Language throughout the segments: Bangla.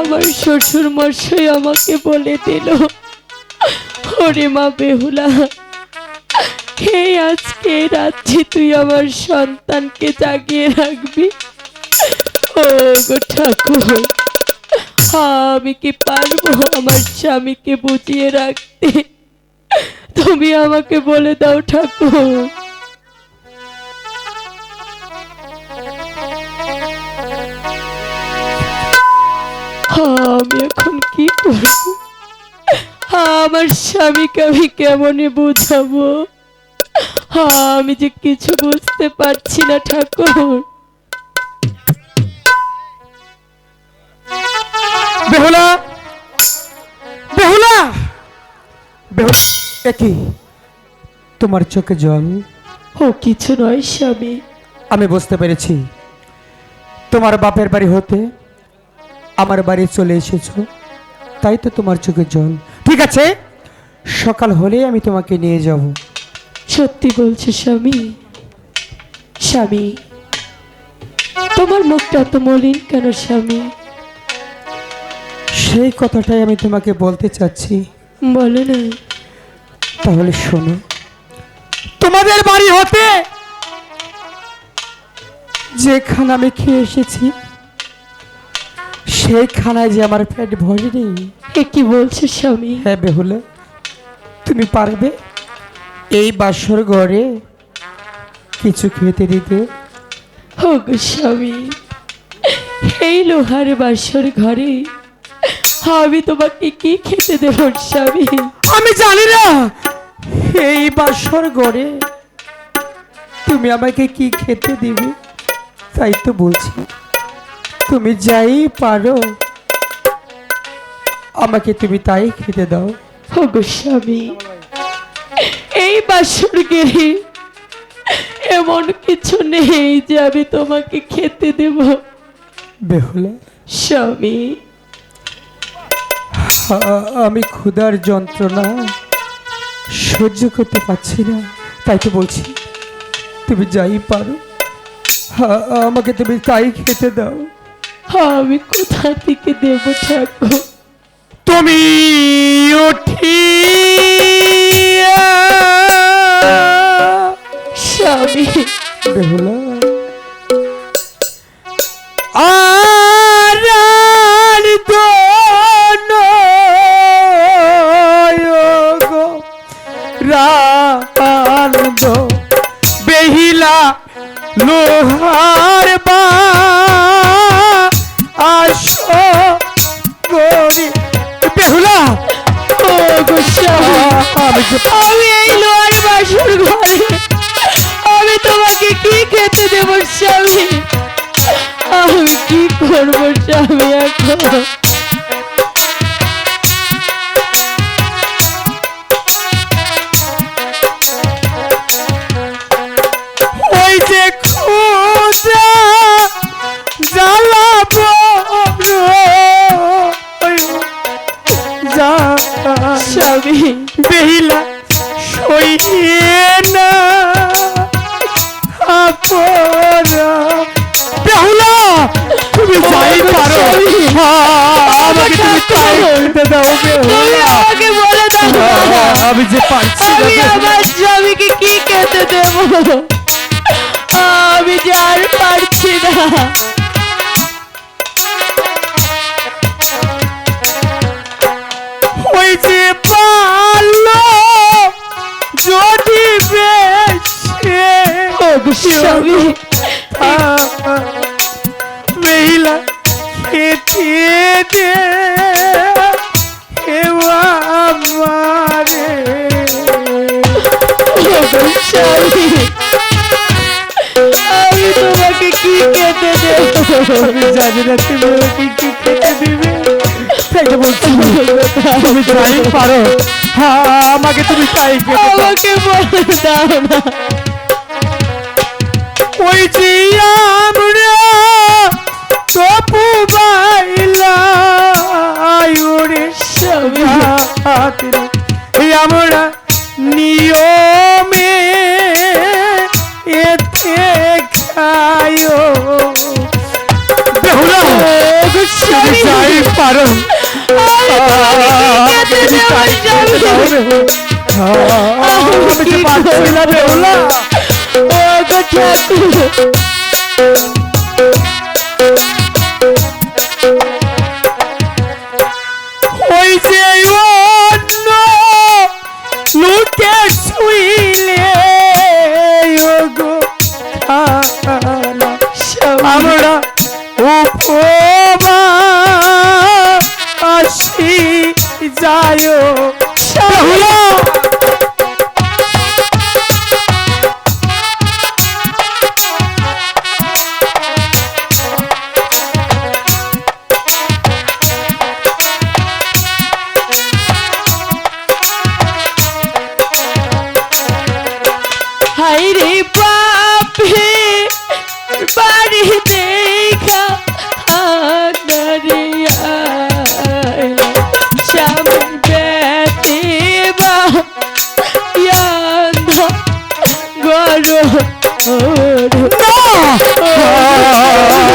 আমার শ্বশুর মশাই আমাকে বলে দিল, ওরে মা বেহুলা, হে আজকে রাত্রে তুই আমার সন্তানকে জাগিয়ে রাখবি? ও গো ঠাকুর, আমি কি পারব আমার স্বামীকে বুঝিয়ে রাখতে? তুমি আমাকে বলে দাও ঠাকুর। আমি এখন কি করব? আমার স্বামীকে আমি কেমনে বুঝাবো? আমি যে কিছু বুঝতে পারছি না ঠাকুর। বেহুলা! বেহুলা! বেহুলা একই তোমার চোখে জল? ও কিছু নয় স্বামী। আমি বুঝতে পেরেছি। তোমার বাপের বাড়ি হতে আমার বাড়ি চলে এসেছ। তাই তো তোমার চোখে জল। ঠিক আছে? সকাল হলে আমি তোমাকে নিয়ে যাব। সত্যি বলছো স্বামী। স্বামী তোমার মুখটা এত মলিন কেন স্বামী? সেই কথাটাই আমি তোমাকে বলতে চাচ্ছি। বলে না। তাহলে শোনো। তোমাদের বাড়ি হতে যেখানে আমি খেয়ে এসেছি সেই খানায় যে আমার পেট ভরেনি। এ কি বলছো স্বামী? হ্যাঁ বেহুলা তুমি পারবে এই বাসর ঘরে কিছু খেতে দিতে? ও স্বামী এই লোহার বাসর ঘরে আমি তোমাকে কি খেতে দেব স্বামী? আমি জানি না। এই বাসর ঘরে তুমি আমাকে কি খেতে দিবে? তাই তো বলছি। তুমি যাই পারো। আমাকে তুমি তাই খেতে দাও। ও গো স্বামী এই বাসর গেলে এমন কিছু নেই যে আমি তোমাকে খেতে দেব। বেহুলা। স্বামী। আমি ক্ষুধার যন্ত্রণা সহ্য করতে পারছি না। তাই তো বলছি তুমি যাই পারো। আমাকে তুমি তাই খেতে দাও। আমি কোথা থেকে দেব ঠাকুর? তুমি উঠি স্বামী বেহুলা? স্বামী মহিলা খেতে তোমাকে কি খেতে দেব আমি তুমি কি খেতে দিবে তো বলছি তুমি যাই পারো হ্যাঁ আমাকে তুমি তাই আমাকে বলে দাও না। ওই যে আমরা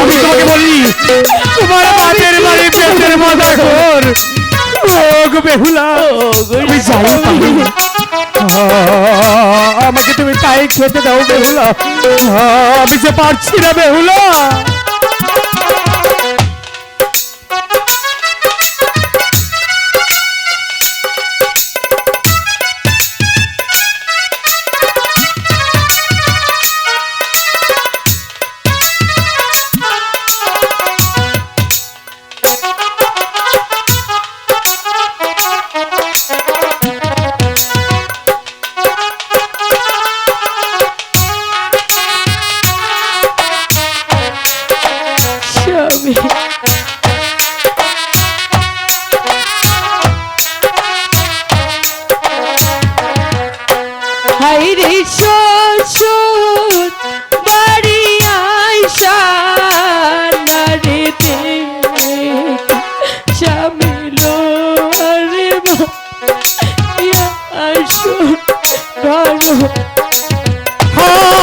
আমি তোমাকে বলি, তোমার বাপের বাড়ি পেটের ওগো বেহুলা আমি আমাকে তুমি তাই খেতে দাও বেহুলা। আমি যে পারছি না বেহুলা।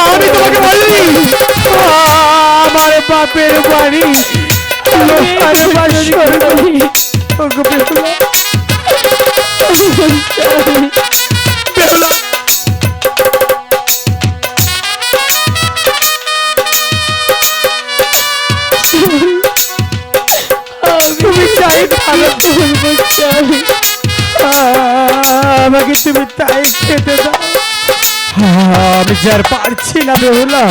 আমি তোমাকে বলি আমার বাপের বাড়ি তুমি চাই ভালো আমাকে তুমি তাই আমি আর পারছি না বেহুলা।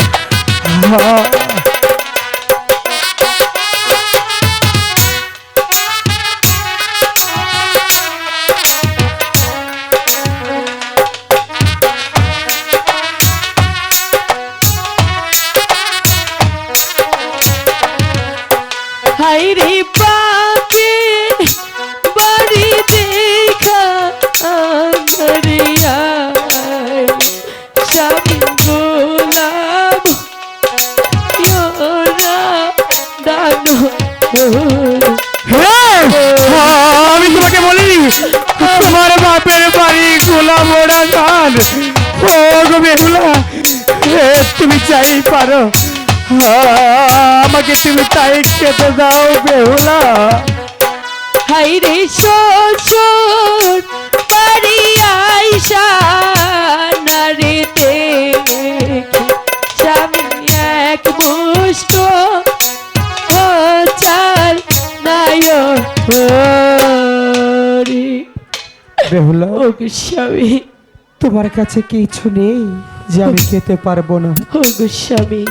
আমাকে তুমি তাই খেতে দাও বেহুলা। হাই রে শ্বশুর বাড়ি আইসা নারেতে স্বামী এক মুষ্ট ও চাল নায় বেহুলা ও স্বামী তোমার কাছে কিছু নেই যে আমি খেতে পারব না। ও গো স্বামী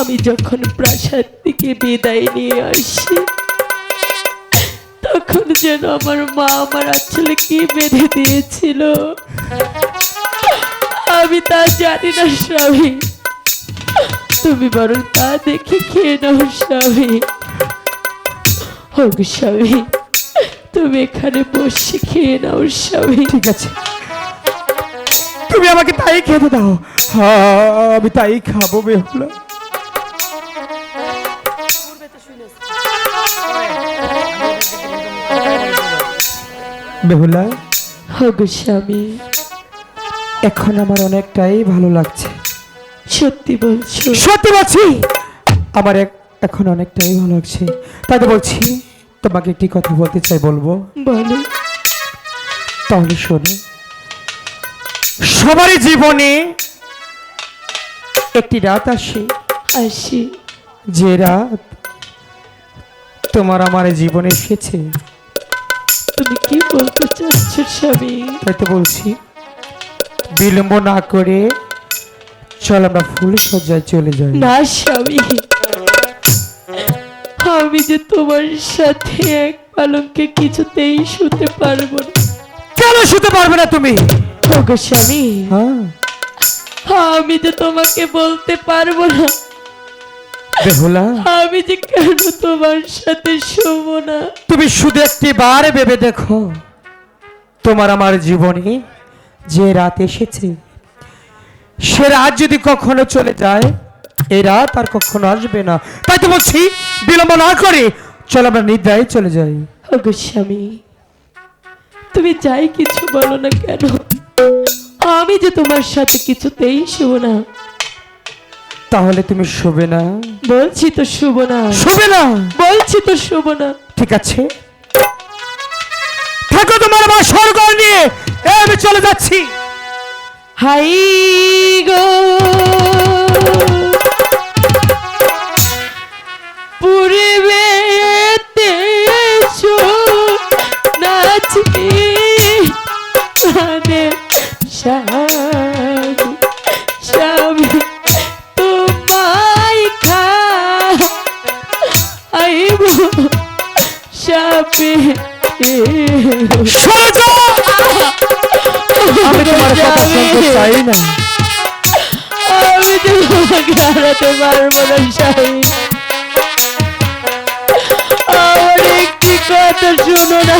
আমি যখন প্রাসাদ থেকে বিদায় নিয়ে আসি তখন যেন আমার মা আমার আঁচলে কি বেঁধে দিয়েছিল। আমি তা জানি না স্বামী। তুমি বরং তা দেখে খেয়ে নাও স্বামী। ও গো স্বামী তুমি এখানে বসে খেয়ে নাও স্বামী। ঠিক আছে। তুমি আমাকে তাই খেতে দাও। হ্যাঁ, আমি তাই খাব বেহুলা বেহুলা। স্বামী এখন আমার অনেকটাই ভালো লাগছে। সত্যি বলছো? সত্যি বলছি! আমার এখন অনেকটাই ভালো লাগছে। তাই তো বলছি তোমাকে একটি কথা বলতে চাই বলব? বলো। তাহলে শোনো। সবারই জীবনে একটি রাত আসে। আসি। যে রাত তোমার আমার জীবনে এসেছে। তুমি কি বলতে চাচ্ছ স্বামী? তাই তো বলছি বিলম্ব না করে চল আমরা ফুল সজ্জায় চলে যাই। না স্বামী। আমি যে তোমার সাথে এক পালঙ্কে কিছুতেই শুতে পারব না। কেন শুতে পারবে না তুমি? ওগো স্বামী। হ্যাঁ। আমি যে তোমাকে বলতে পারব না বেহুলা আমি যে কেন তোমার সাথে শোবো না? তুমি শুধু একটি বার ভেবে দেখো তোমার আমার জীবনে যে রাত এসেছে সে রাত যদি কখনো চলে যায় এই রাত আর কখনো আসবে না। তাই তো বলছি বিলম্ব না করে চল আমরা নিদ্রায় চলে যাই। ওগো স্বামী তুমি যাই কিছু বলো না কেন? আমি যে তোমার সাথে কিছুতেই শুভ না। তাহলে তুমি শুবে না? বলছি তো শুভ না। শুবে না? বলছি তো শুভ না। ঠিক আছে। থাকো তোমার মা স্বর্গ নিয়ে আমি চলে যাচ্ছি। হাই গো। পূর্বেতে স্বামী সরে যাও! আমি তোমার কথা শুনতে চাই না। আমি তোমাকে হারাতে পারব না স্বামী আমার একটি কথা শোনো না।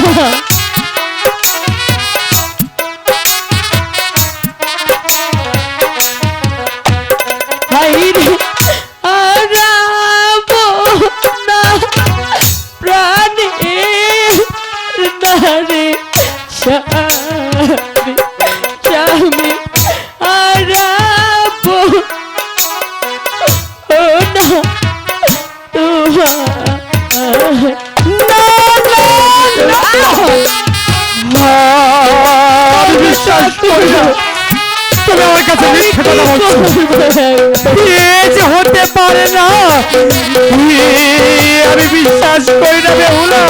আমি বিশ্বাস করি না বেহুলা।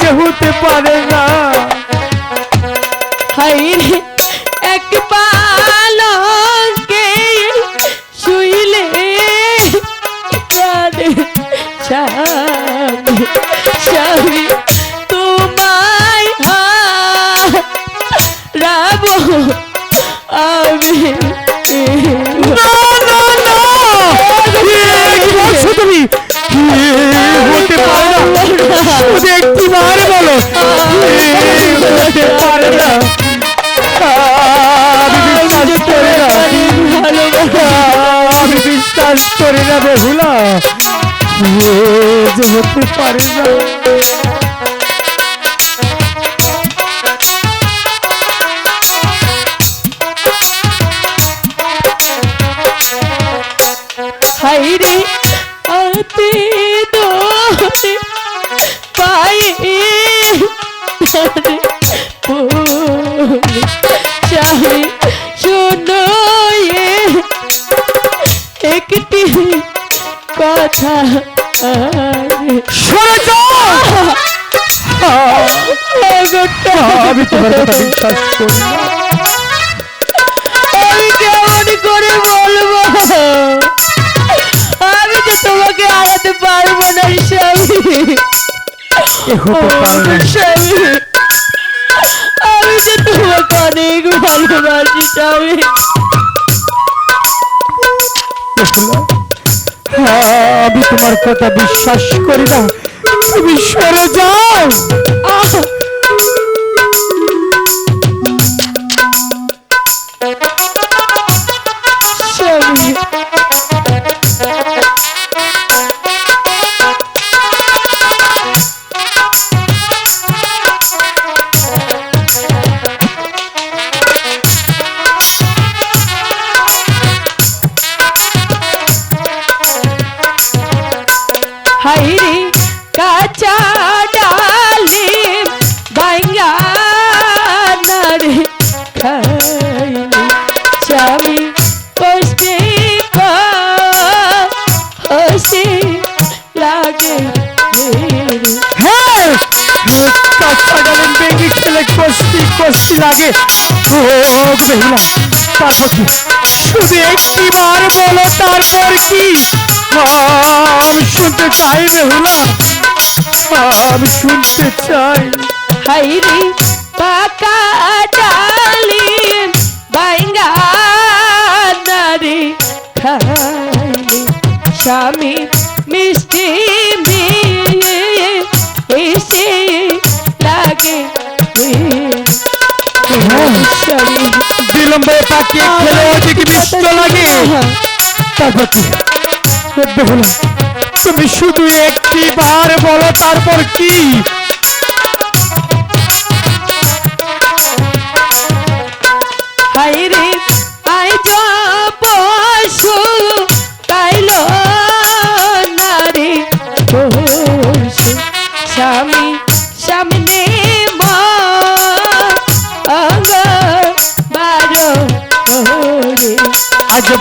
যে হতে পারে না। হাইরে এক পালকে করি না বেহুলা হতে পারে না। আমি তোমার কথা বিশ্বাস করি আমি কেমন করে বলব? আমি তো তোমাকে আড়াতে পারব না স্বামী। স্বামী আমি যে তোমাকে অনেক ভালোবাসি স্বামী। আমি তোমার কথা বিশ্বাস করি না। তুমি সরে যাও। তারপর কি শুধু একটি বার বলো, তারপর কি? আমি শুনতে চাই বেহুলা আমি শুনতে চাই। হাইরে পাকা ডালি বিলম্বে তাকিয়ে খেলে ওদিকে মিষ্ট লাগে। তারপর কি? তুমি শুধু একটি বার বলো, তারপর কি?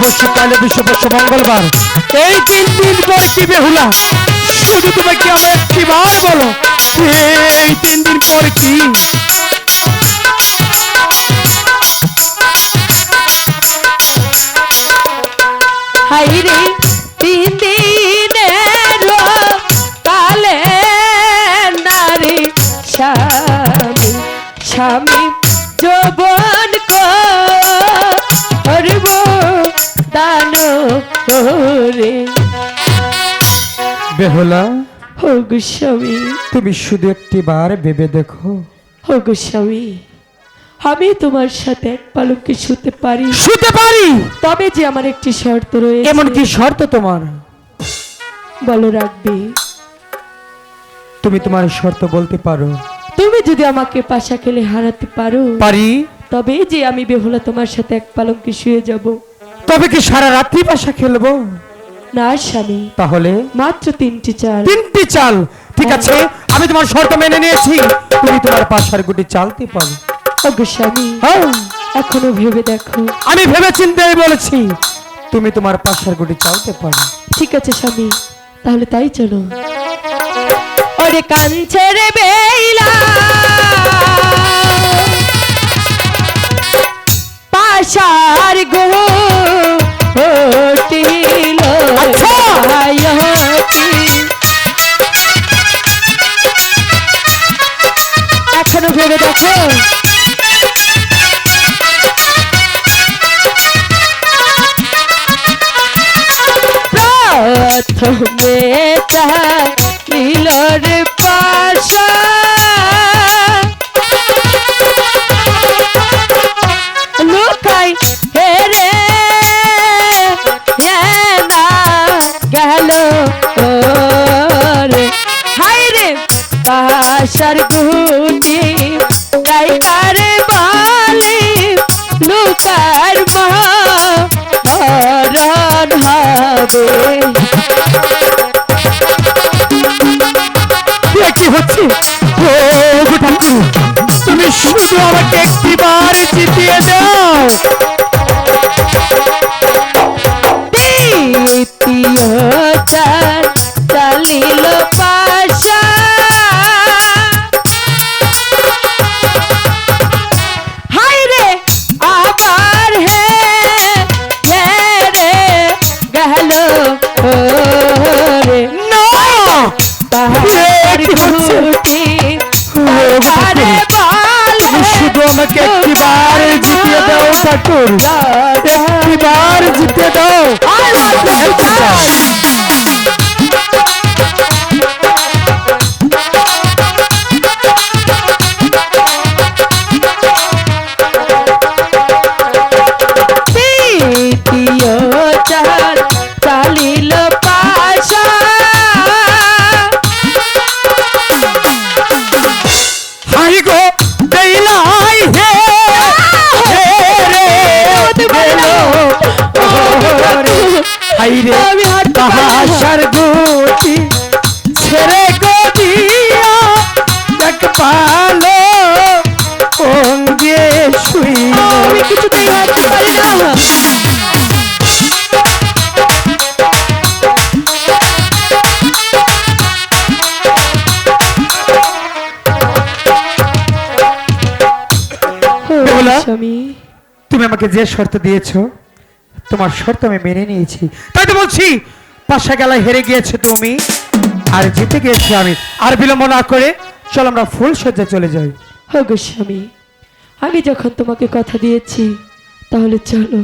বসে কালে দুশো বসে মঙ্গলবার এই তিন দিন কি বেহুলা? শুধু তোমাকে আমার একটি বার বলো এই তিন দিন পর কি? হাই রে, তিন দিনের বেহুলা হো গোস্বামী তুমি শুধু একটি বার ভেবে দেখো। হো গোস্বামী আমি তোমার সাথে এক পালকে শুতে পারি। শুতে পারি? তবে যে আমার একটি শর্ত রয়েছে। এমন কি শর্ত তোমার? বলো রাখবি তুমি তোমার শর্ত বলতে পারো। তুমি যদি আমাকে পাশা খেলে হারাতে পারো পারি। তবে যে আমি বেহুলা তোমার সাথে এক পালঙ্কে শুয়ে যাব। তবে কি সারা রাত্রি পাশা খেলব? না স্বামী। তাহলে? মাত্র তিনটি চাল। তিনটি চাল। ঠিক আছে আমি তোমার শর্ত মেনে নিয়েছি। তুমি তোমার পাশার গুটি চালতে পারো। ওগো স্বামী হ্যাঁ। এখনও ভেবে দেখো। আমি ভেবে চিন্তাই বলেছি তুমি তোমার পাশার গুটি চালতে পারো। ঠিক আছে স্বামী তাহলে তাই চলো। ওরে কাঞ্চের বেইলা। পাশার গো হোটিল আচ্ছা। এখনও ভেবে দেখো। প্রথমে নীলর কি হচ্ছে? ও গো তুমি শুধু আমাকে একটি ঠাকুর একটি বার জিতিয়ে দাও। আমাকে যে শর্ত দিয়েছ, তোমার শর্ত আমি মেনে নিয়েছি। তাই তো বলছি, পাশা গেলায় হেরে গিয়েছো তুমি, আর জিতে গিয়েছি আমি। আর বিলম্ব না করে চল আমরা ফুল সজ্জা চলে যাই। হ্যাঁ গোস্বামী আমি যখন তোমাকে কথা দিয়েছি, তাহলে চলো।